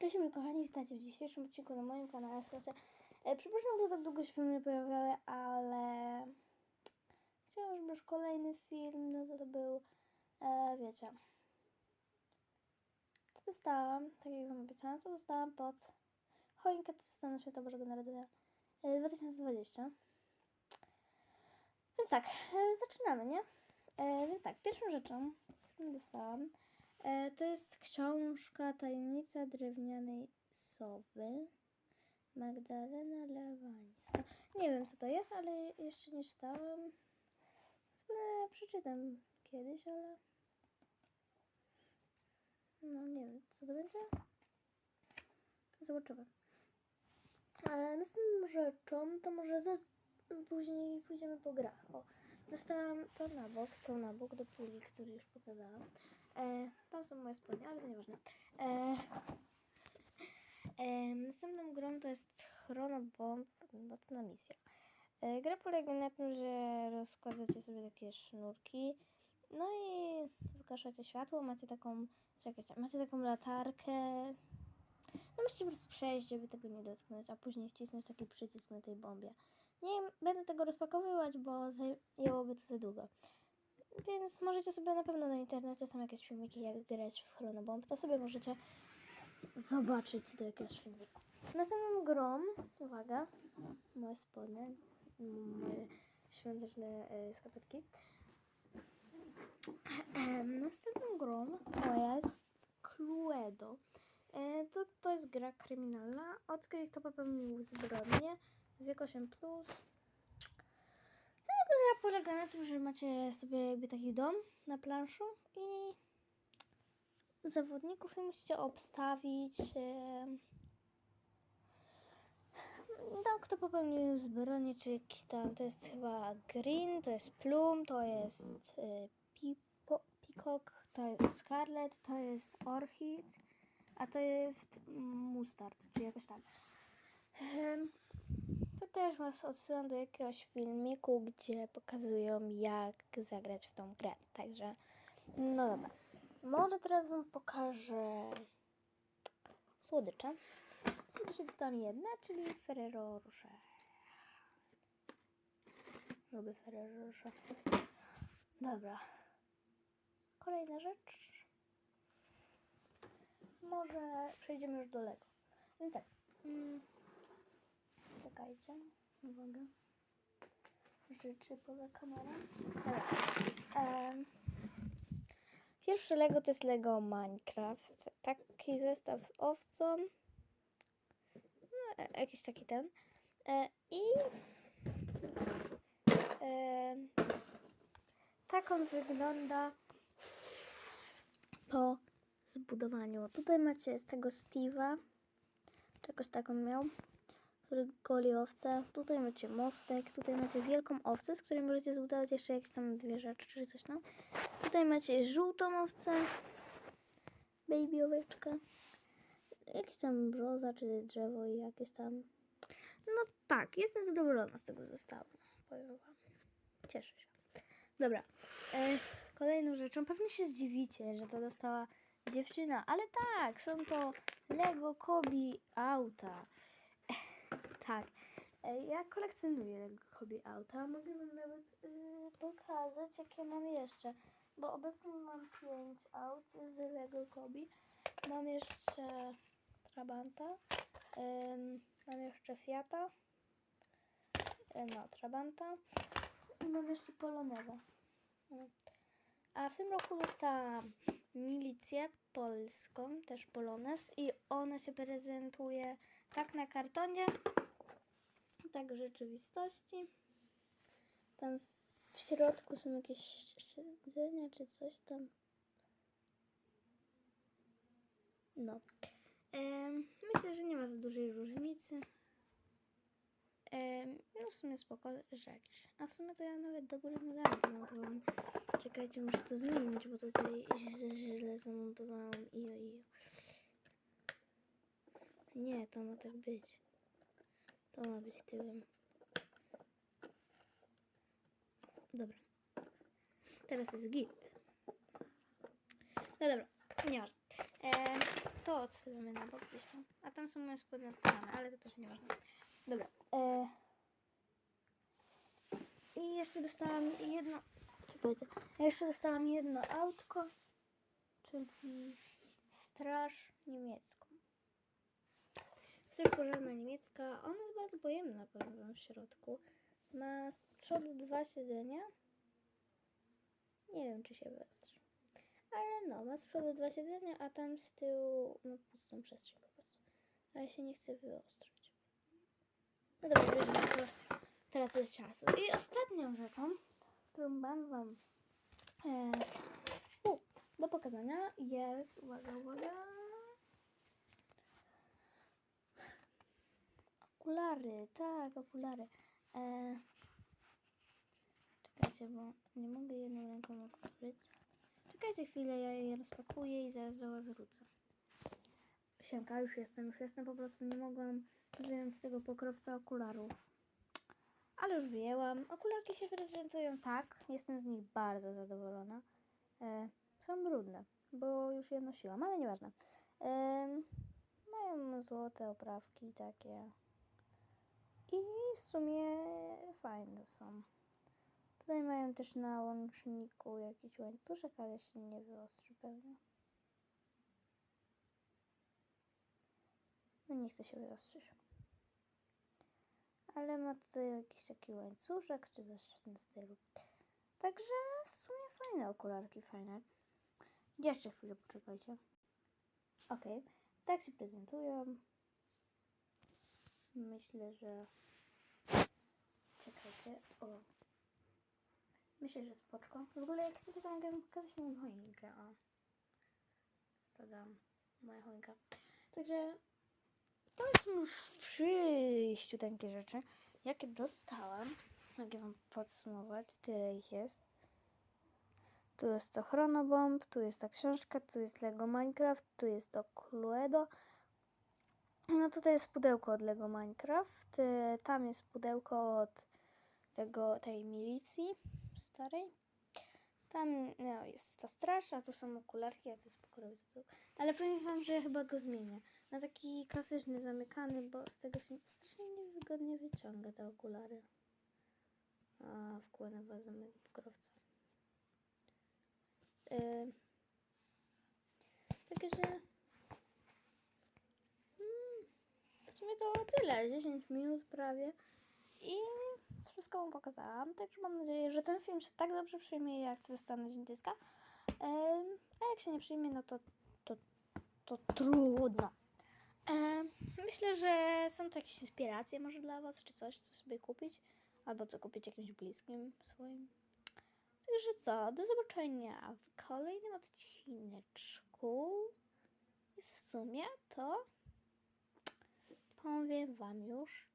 Cześć moi kochani, witajcie w dzisiejszym odcinku na moim kanale. Słuchajcie, e, przepraszam, że tak długo się filmy nie pojawiały, ale chciałam, żeby już kolejny film, no to to był, e, wiecie, co dostałam, tak jak wam obiecałam, co dostałam pod choinkę, co dostałam na Święto Bożego Narodzenia e, 2020. Więc tak, e, zaczynamy, nie? E, więc tak, pierwszą rzeczą, którą dostałam, to jest książka Tajemnica drewnianej sowy. Magdalena Lewańska. Nie wiem, co to jest, ale jeszcze nie czytałam. Sobie przeczytam kiedyś, ale... No, nie wiem, co to będzie. Zobaczymy. E, następną rzeczą to może za... później pójdziemy po grach. O, dostałam to na bok, to na bok do puli, który już pokazałam. E, tam są moje spodnie, ale to nieważne. E, e, następną grą to jest Chronobomb Nocna Misja. E, gra polega na tym, że rozkładacie sobie takie sznurki, no i zgaszacie światło, macie taką, czekajcie, macie taką latarkę, no musicie po prostu przejść, żeby tego nie dotknąć, a później wcisnąć taki przycisk na tej bombie. Nie będę tego rozpakowywać, bo zajęłoby to za długo. Więc możecie sobie na pewno na internecie są jakieś filmiki, jak grać w Chronobomb, to sobie możecie zobaczyć do jakiegoś filmiku. Następną grą, uwaga, moje spodnie, moje świąteczne e, skarpetki. Następną grą to jest Cluedo. E, To, to jest gra kryminalna. Odkryj, kto popełnił zbrodnię. Wiek 8+. Plus. Polega na tym, że macie sobie jakby taki dom na planszu i zawodników i musicie obstawić e, no, kto popełnił zbrodnię, czy tam, to jest chyba Green, to jest Plum, to jest Pipo, Peacock, to jest Scarlet, to jest Orchid, a to jest Mustard, czy jakoś. Em, To też Was odsyłam do jakiegoś filmiku, gdzie pokazują jak zagrać w tą grę. Także, no dobra. Może teraz Wam pokażę słodycze. Słodycze dostałam jedne, czyli Ferrero Rocher. Lubię Ferrero Rocher. Dobra. Kolejna rzecz. Może przejdziemy już do Lego. Więc tak. Mm, czekajcie. Uwaga. Rzeczy poza kamerą. Pierwsze Lego to jest Lego Minecraft. Taki zestaw z owcą. No, e, jakiś taki ten. E, I tak on wygląda po zbudowaniu. Tutaj macie z tego Steve'a, czegoś taką miał, który goli owce. Tutaj macie mostek, tutaj macie wielką owcę, z której możecie zbudować jeszcze jakieś tam dwie rzeczy, czy coś tam. Tutaj macie żółtą owcę, baby oweczka, jakieś tam brzoza, czy drzewo i jakieś tam... No tak, jestem zadowolona z tego zestawu, powiem wam. Cieszę się. Dobra. E, kolejną rzeczą, pewnie się zdziwicie, że to dostała dziewczyna, ale tak, są to Lego Kobi auta. Tak. E, ja kolekcjonuję Kobi auta. Mogę wam nawet y, pokazać, jakie mam jeszcze. Bo obecnie mam pięć aut z Lego Kobi. Mam jeszcze Trabanta. Ym, mam jeszcze Fiata. E, No, Trabanta. I mam jeszcze Poloneza. Mm. A w tym roku dostałam milicję polską, też Polonez i ona się prezentuje tak na kartonie, tak w rzeczywistości. Tam w środku są jakieś siedzenia czy coś tam. No. Em, myślę, że nie ma za dużej różnicy. Em, no w sumie spoko rzecz. A w sumie to ja nawet do góry nogami zamontowałam. Czekajcie, muszę to zmienić, bo tutaj źle, źle zamontowałam. Ijo, ijo. Nie, to ma tak być. To ma być tyłem. Dobra. Teraz jest git. No dobra, nieważne. E, to odstawiamy na bok gdzieś tam. A tam są moje spodnie ale to też nieważne. Dobra. E... I jeszcze dostałam jedno... Czekajcie. Ja jeszcze dostałam jedno autko, czyli straż niemiecką. Straż pożarna niemiecka. Ona jest bardzo pojemna, powiem w środku. Ma z przodu dwa siedzenia. Nie wiem, czy się wyostrzy. Ale no, ma z przodu dwa siedzenia, a tam z tyłu no pustą przestrzeń po prostu. Ale się nie chce wyostrzyć. No dobra, weźmy to. Teraz jest czasu. I ostatnią rzeczą, którą mam wam e, u, do pokazania jest, uwaga, uwaga, okulary, tak, okulary. E, czekajcie, bo nie mogę jedną ręką otworzyć. Czekajcie chwilę, ja je rozpakuję i zaraz do was wrócę. Siemka, już jestem, już jestem, po prostu nie mogłam wyjąć z tego pokrowca okularów. Ale już wyjęłam. Okularki się prezentują tak, jestem z nich bardzo zadowolona. E, są brudne, bo już je nosiłam, ale nieważne. E, mają złote oprawki takie. I w sumie fajne są. Tutaj mają też na łączniku jakiś łańcuszek, ale się nie wyostrzy pewnie. No nie chce się wyostrzyć. Ale ma tutaj jakiś taki łańcuszek, czy coś w tym stylu. Także w sumie fajne okularki, fajne. Jeszcze chwilę poczekajcie. Ok, tak się prezentują. Myślę, że... Czekajcie, o. Myślę, że spoczko. W ogóle jak chcecie, pokazać moją choinkę. O. To dam. Moja choinka. Także to są już wszyściuteńkie rzeczy, jakie dostałam. Mogę wam podsumować. Tyle ich jest. Tu jest to Chronobomb, tu jest ta książka, tu jest Lego Minecraft, tu jest to Cluedo. No tutaj jest pudełko od Lego Minecraft, y, tam jest pudełko od tego, tej milicji starej. Tam no, jest ta straż, a tu są okularki, a tu jest tytuł. Ale powiem wam, że chyba go zmienię. Na taki klasyczny, zamykany, bo z tego się strasznie niewygodnie wyciąga te okulary. A, wkładam bazę mojego pokrowca. Yy. Takie, że... Mm, w sumie to tyle. 10 minut prawie. I wszystko wam pokazałam. Także mam nadzieję, że ten film się tak dobrze przyjmie, jak co dostanę Dzień Dziecka. A jak się nie przyjmie, no to, to, to trudno. Myślę, że są to jakieś inspiracje może dla was, czy coś, co sobie kupić. Albo co kupić jakimś bliskim swoim. Także co, do zobaczenia w kolejnym odcineczku. I w sumie to powiem wam już